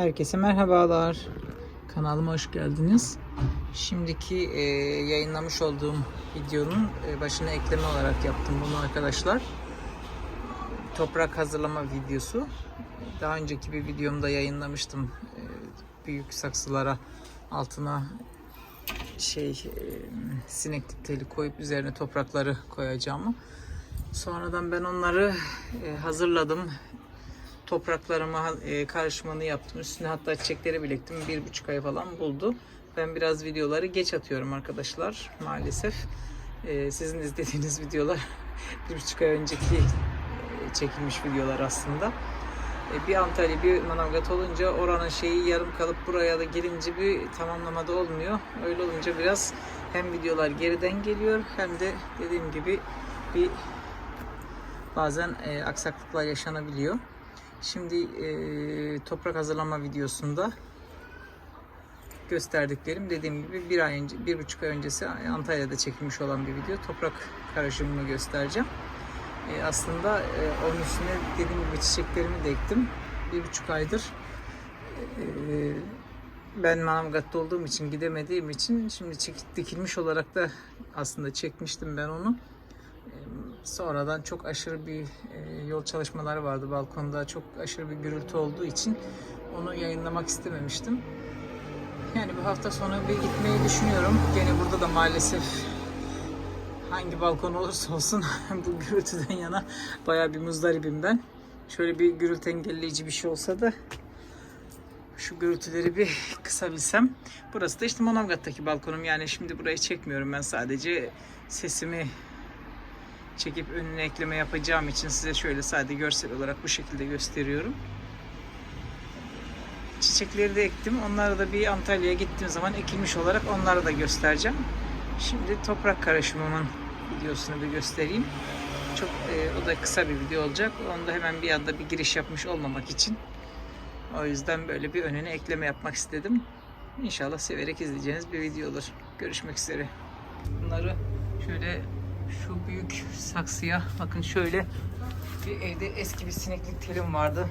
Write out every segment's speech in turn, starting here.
Herkese merhabalar. Kanalıma hoş geldiniz. Şimdiki e, yayınlamış olduğum videonun e, başına ekleme olarak yaptım bunu arkadaşlar. Toprak hazırlama videosu. Daha önceki bir videomda yayınlamıştım. E, büyük saksılara altına şey e, sineklik teli koyup üzerine toprakları koyacağımı. Sonradan ben onları e, hazırladım topraklarıma e, karışımını yaptım. Üstüne hatta çiçekleri biriktim. Bir buçuk ay falan buldu. Ben biraz videoları geç atıyorum arkadaşlar maalesef. E, sizin izlediğiniz videolar bir buçuk ay önceki e, çekilmiş videolar aslında. E, bir Antalya bir Manavgat olunca oranın şeyi yarım kalıp buraya da gelince bir tamamlamada olmuyor. Öyle olunca biraz hem videolar geriden geliyor hem de dediğim gibi bir bazen e, aksaklıklar yaşanabiliyor. Şimdi e, toprak hazırlama videosunda gösterdiklerim dediğim gibi bir ay önce, bir buçuk ay öncesi Antalya'da çekilmiş olan bir video. Toprak karışımını göstereceğim. E, aslında e, onun üstüne dediğim gibi çiçeklerimi de ektim. Bir buçuk aydır e, ben Manavgat'ta olduğum için gidemediğim için şimdi çek- dikilmiş olarak da aslında çekmiştim ben onu. Sonradan çok aşırı bir e, yol çalışmaları vardı balkonda. Çok aşırı bir gürültü olduğu için onu yayınlamak istememiştim. Yani bu hafta sonu bir gitmeyi düşünüyorum. Gene burada da maalesef hangi balkon olursa olsun bu gürültüden yana bayağı bir muzdaribim ben. Şöyle bir gürültü engelleyici bir şey olsa da şu gürültüleri bir kısabilsem. Burası da işte Manavgat'taki balkonum. Yani şimdi burayı çekmiyorum ben sadece sesimi çekip önüne ekleme yapacağım için size şöyle sadece görsel olarak bu şekilde gösteriyorum. Çiçekleri de ektim. Onları da bir Antalya'ya gittiğim zaman ekilmiş olarak onları da göstereceğim. Şimdi toprak karışımımın videosunu bir göstereyim. Çok e, o da kısa bir video olacak. Onda hemen bir anda bir giriş yapmış olmamak için. O yüzden böyle bir önüne ekleme yapmak istedim. İnşallah severek izleyeceğiniz bir video olur. Görüşmek üzere. Bunları şöyle şu büyük saksıya bakın şöyle bir evde eski bir sineklik telim vardı.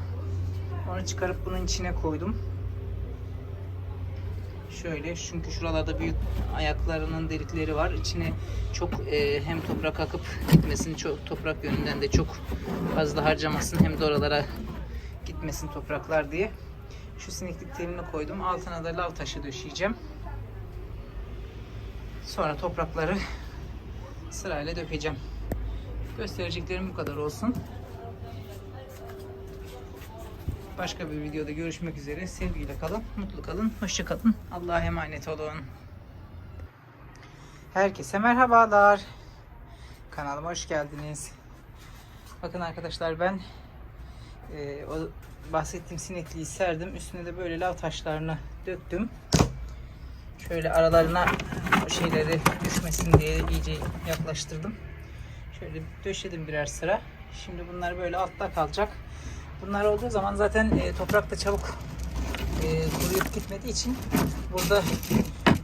Onu çıkarıp bunun içine koydum. Şöyle çünkü şuralarda büyük ayaklarının delikleri var. İçine çok e, hem toprak akıp gitmesin, çok toprak yönünden de çok fazla harcamasın hem de oralara gitmesin topraklar diye. Şu sineklik telini koydum. Altına da lav taşı döşeyeceğim. Sonra toprakları sırayla dökeceğim. Göstereceklerim bu kadar olsun. Başka bir videoda görüşmek üzere. Sevgiyle kalın, mutlu kalın, hoşça kalın. Allah'a emanet olun. Herkese merhabalar. Kanalıma hoş geldiniz. Bakın arkadaşlar ben e, o bahsettiğim sinekliği serdim. Üstüne de böyle lav taşlarını döktüm. Şöyle aralarına şeyleri düşmesin diye iyice yaklaştırdım. Şöyle döşedim birer sıra. Şimdi bunlar böyle altta kalacak. Bunlar olduğu zaman zaten e, toprakta çabuk e, kuruyup gitmediği için burada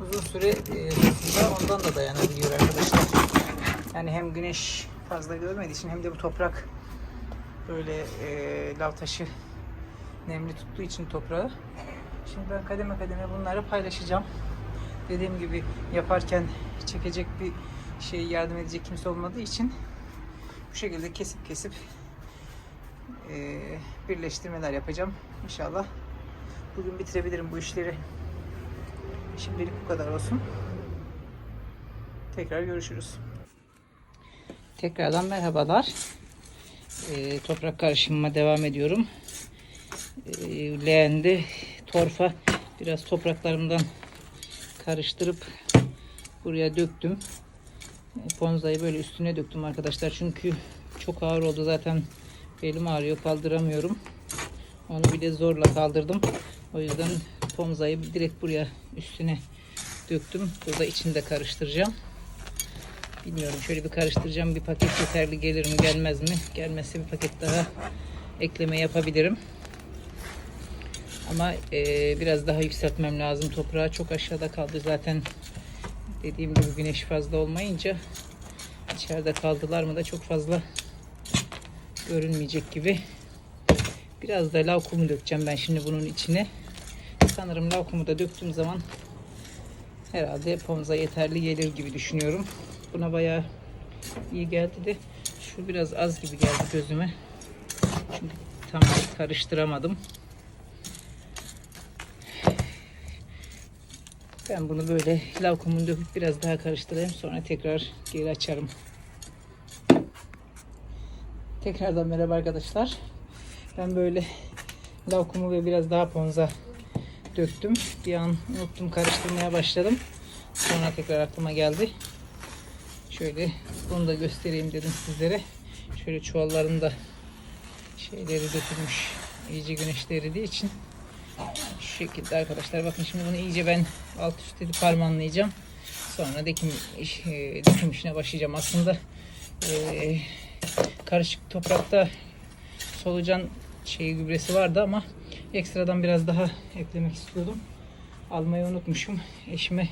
uzun süre e, ondan da dayanabiliyor arkadaşlar. Yani hem güneş fazla görmediği için hem de bu toprak böyle e, lav taşı nemli tuttuğu için toprağı. Şimdi ben kademe kademe bunları paylaşacağım. Dediğim gibi yaparken çekecek bir şey yardım edecek kimse olmadığı için bu şekilde kesip kesip e, birleştirmeler yapacağım. İnşallah bugün bitirebilirim bu işleri. Şimdilik bu kadar olsun. Tekrar görüşürüz. Tekrardan merhabalar. E, toprak karışımıma devam ediyorum. E, leğende torfa biraz topraklarımdan karıştırıp buraya döktüm. Ponzayı böyle üstüne döktüm arkadaşlar. Çünkü çok ağır oldu zaten. Belim ağrıyor kaldıramıyorum. Onu bile zorla kaldırdım. O yüzden ponzayı direkt buraya üstüne döktüm. Burada içinde karıştıracağım. Bilmiyorum şöyle bir karıştıracağım. Bir paket yeterli gelir mi gelmez mi? Gelmezse bir paket daha ekleme yapabilirim. Ama e, biraz daha yükseltmem lazım. Toprağı çok aşağıda kaldı zaten. Dediğim gibi güneş fazla olmayınca içeride kaldılar mı da çok fazla görünmeyecek gibi. Biraz da lav kumu dökeceğim ben şimdi bunun içine. Sanırım lavkumu da döktüğüm zaman herhalde pomza yeterli gelir gibi düşünüyorum. Buna bayağı iyi geldi de şu biraz az gibi geldi gözüme. Çünkü tam karıştıramadım. Ben bunu böyle lavkumunu döküp biraz daha karıştırayım. Sonra tekrar geri açarım. Tekrardan merhaba arkadaşlar. Ben böyle lavkumu ve biraz daha ponza döktüm. Bir an unuttum karıştırmaya başladım. Sonra tekrar aklıma geldi. Şöyle bunu da göstereyim dedim sizlere. Şöyle çuvallarında şeyleri dökülmüş. İyice güneşte eridiği için şu şekilde arkadaşlar. Bakın şimdi bunu iyice ben alt üst edip harmanlayacağım. Sonra dikim, iş, e, dikim işine başlayacağım. Aslında e, karışık toprakta solucan şeyi gübresi vardı ama ekstradan biraz daha eklemek istiyordum. Almayı unutmuşum. Eşime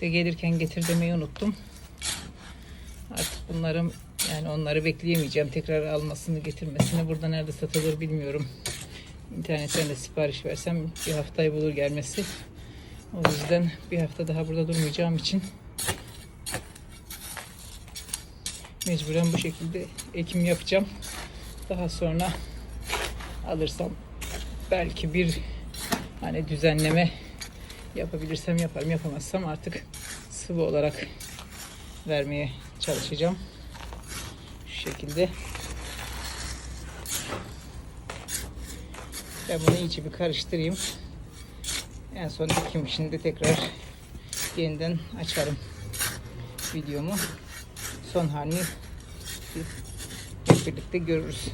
de gelirken getir demeyi unuttum. Artık bunların yani onları bekleyemeyeceğim. Tekrar almasını getirmesini. Burada nerede satılır bilmiyorum. İnternetten de sipariş versem bir haftayı bulur gelmesi. O yüzden bir hafta daha burada durmayacağım için mecburen bu şekilde ekim yapacağım. Daha sonra alırsam belki bir hani düzenleme yapabilirsem yaparım. Yapamazsam artık sıvı olarak vermeye çalışacağım. Şu şekilde. Ben bunu iyice bir karıştırayım. En son dikim işinde tekrar yeniden açarım videomu. Son halini hep birlikte görürüz.